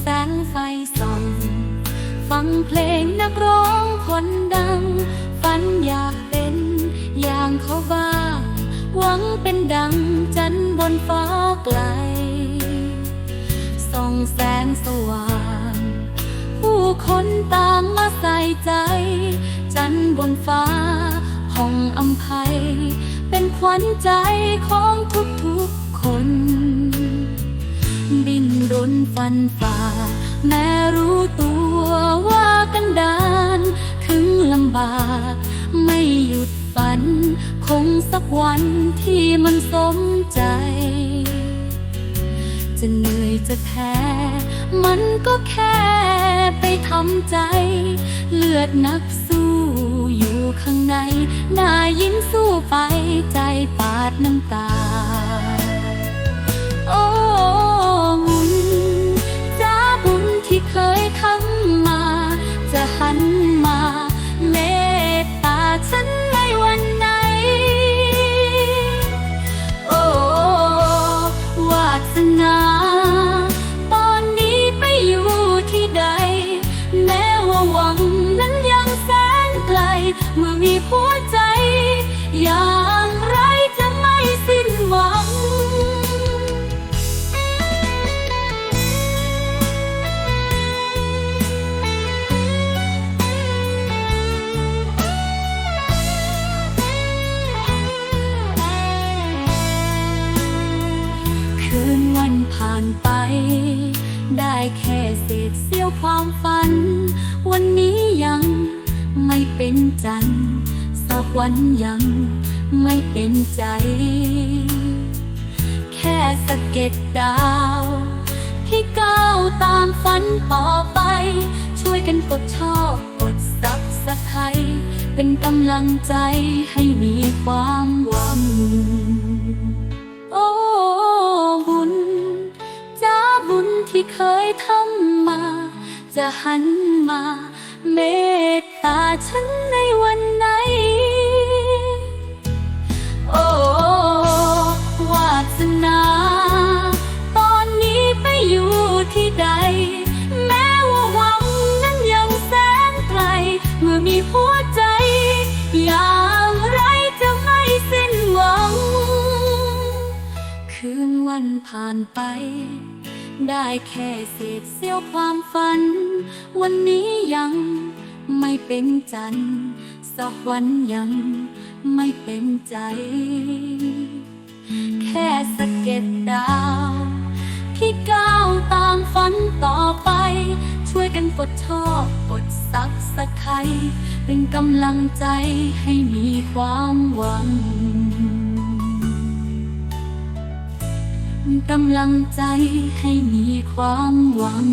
แสงไฟส่อง ฟังเพลงนักร้องคนดัง ฝันอยากเป็นอย่างเขาบ้างหวังเป็นดังจันบนฟ้าไกล ส่องแสงสว่าง ผู้คนต่างมาใส่ใจ จันบนฟ้าห้องอำไพเป็นขวัญใจของทุกๆ รนฟันฝ่า แม้รู้ตัวว่ากันดานถึงลำบาก ไม่หยุดฝัน คงสักวันที่มันสมใจ จะเหนื่อยจะแพ้มันก็แค่ไปทำใจ เลือดนักสู้อยู่ข้างในน้ายิ้มสู้ไปใจปาดน้ำตา มา เมตตาฉันในวันไหน โอ้วาสนา ตอนนี้ไปอยู่ที่ใด แม้ว่าหวังนั้นยังแสนไกล เมื่อมีหัวใจอยาง ผ่านไป ได้แค่เศษเสี้ยวความฝัน วันนี้ยังไม่เป็นจันทร์สักวันยังไม่เป็นใจ แค่สะเก็ดดาวที่ก้าวตามฝันต่อไป ช่วยกันกดชอบกดซับสไครเป็นกำลังใจให้มีความ ที่เคยทำมา จะหันมา เมตตาฉันในวันไหน โอ้วาสนา ตอนนี้ไปอยู่ที่ใด แม้ว่าหวังนั้นยังแสนไกล เมื่อมีหัวใจ อย่างไรจะไม่สิ้นหวัง คืนวันผ่านไป ได้แค่เศษเสี้ยวความฝัน วันนี้ยังไม่เป็นจันทร์สักวันยังไม่เป็นใจ แค่สะเก็ดดาวที่ก้าวตามฝันต่อไป ช่วยกันกดชอบกดซับสไครเป็นกำลังใจให้มีความหวัง กำลังใจให้มีความหวัง